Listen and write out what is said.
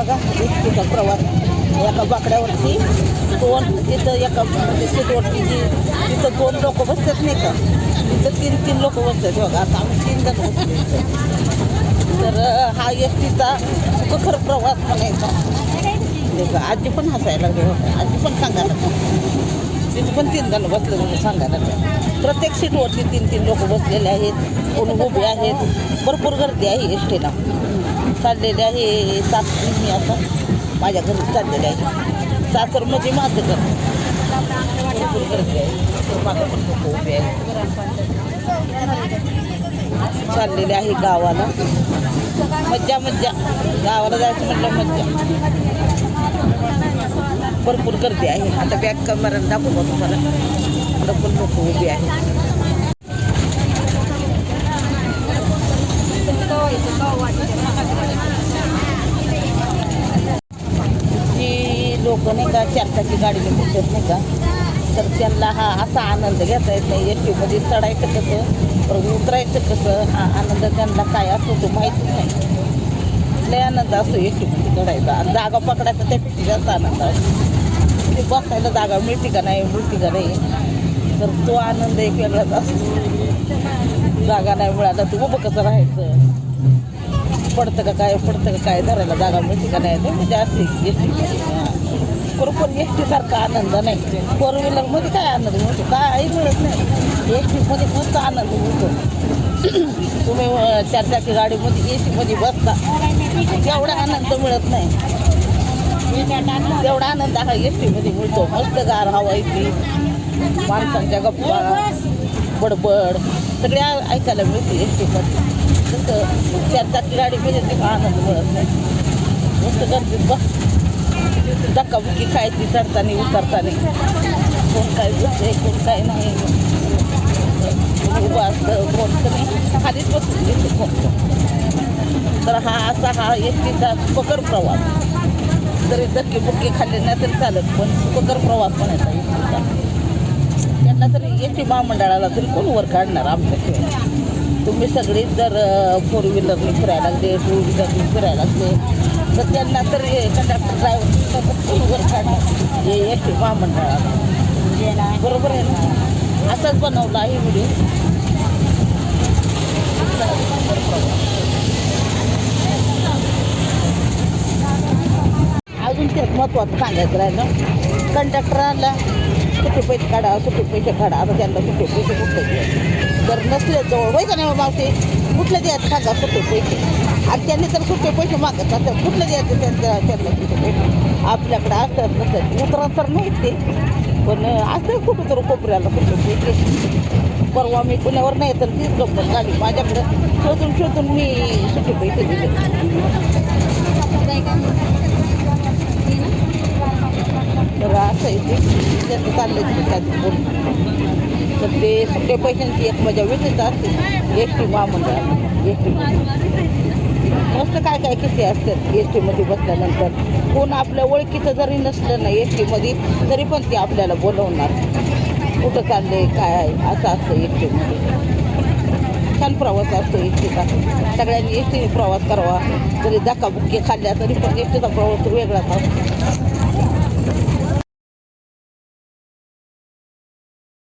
बघा तिथं प्रवास. एका बाकड्यावरती दोन तिथं एका म्हणजे सीटवरती जी तिथं दोन लोक बसतात नाही का? तिथं तीन तीन लोक बसतात बघा. आता आम्ही तीन जण बसतो तर हा एस टीचा सुखकर प्रवास म्हणायचा. आजी पण हसायला लागली आजी पण सांगायला तिथं पण तीन जण बसले म्हणून सांगायला लागले. प्रत्येक सीटवरती तीन तीन लोक बसलेले आहेत. कोण उभे आहेत. भरपूर गर्दी आहे एस टीला चाललेले आहे सासर मी आता माझ्या घरी चाललेले आहे. सासरमध्ये म्हणजे माझं घर. भरपूर गर्दी आहे. तर पण उभे चाललेले आहे गावाला. मज्जा मज्जा. गावाला जायचं म्हटलं मज्जा. भरपूर गर्दी आहे. आता बॅग कमराला दाखवतो तुम्हाला? आता पण लोक उभे आहेत जी लोक नाही का चारचाकी गाडीने फिरतात नाही का? तर त्यांना हा असा आनंद घेता येत नाही. एस टीमध्ये चढायचं कसं परत उतरायचं कसं हा आनंद त्यांना काय असतो तो माहितीच नाही. लय आनंद असतो एस टीमध्ये चढायचा. आणि जागा पकडायचा त्यापेक्षा जास्त आनंद असतो. ते बसायला जागा मिळते का नाही मिळते का नाही? तर तो आनंद एक वेगळाच असतो. जागा नाही मिळाला तर उभं कसं राहायचं? पडतं का काय पडतं का काय? धरायला जागा मिळते का नाही? ते म्हणजे असे एस टी बरोबर एस टीसारखा आनंद नाही. फोर व्हीलरमध्ये काय आनंद मिळतो काही मिळत नाही. एस टीमध्ये मस्त आनंद मिळतो तुम्ही चार चाकी गाडीमध्ये ए सीमध्ये बसता. तेवढा आनंद मिळत नाही. तेवढा आनंद हा एस टीमध्ये मिळतो. मस्त गार हवा येते माणसांच्या गप्पा बडबड सगळ्या ऐकायला मिळते एस टीमध्ये तसं चारचाकी गाडीमध्ये ते आनंद मिळत नाही. मस्त गर्दीत बस. धक्काबुक्की खायची चढताना उतरताना. कोण काय बसते कोण काय नाही. कोण उभं असतं कोण कमी खालीच बसून घेते कोण तर हा असा हा एकटीचा पकर प्रवास. तरी धक्के बुक्के खाल्ले नाही तरी चालत पण पकर प्रवास पण येतात टीचा त्यांना तरी एस टी महामंडळाला तरी कोण वर काढणार आमच्या तुम्ही सगळीच जर फोर व्हीलरने फिरायला लागले टू व्हीलरने फिरायला लागले तर त्यांना तर कंडक्टर ड्रायव्हर कोण वर हे एस टी महामंडळाला बरोबर आहे ना? असाच बनवला आहे व्हिडिओ अजून त्यात महत्त्वाचं सांगायचं राहिलं कंडक्टराला सुट्टे पैसे काढा सुट्टे पैसे काढा आता त्यांना कुठे पैसे कुठले जर नसले जवळ होय का नाही हो मावते कुठले द्यायचं? सांगा सुट्टे पैसे? आणि त्यांनी तर सुट्टे पैसे मागत असतात कुठले द्यायचे त्यांच्या त्यांना पैसे आपल्याकडे असतात नसतात उतरा तर नाहीत ते. पण असं कुठं तर कोपऱ्याला सुट्टे पैसे परवा मी पुण्यावर नाही तर तीच गप्पत झाली. माझ्याकडं शोधून शोधून मी सुट्टे पैसे दिले. तर असं आहे ते. त्याचं चाललं तिथे तर ते सुट्टे पैशांची एक मजा वेगळीच असते. एस टी महामंडळात एस टी मस्त काय काय किस्से असतात एस टीमध्ये बसल्यानंतर. कोण आपल्या ओळखीचं जरी नसलं ना एस टीमध्ये तरी पण ते आपल्याला बोलवणार. कुठं चाललंय काय आहे असं असतं एस टीमध्ये छान प्रवास असतो एस टीचा सगळ्यांनी एस टीने प्रवास करावा. जरी धक्काबुक्की खाल्ल्या तरी पण एस टीचा प्रवास वेगळाच असतो.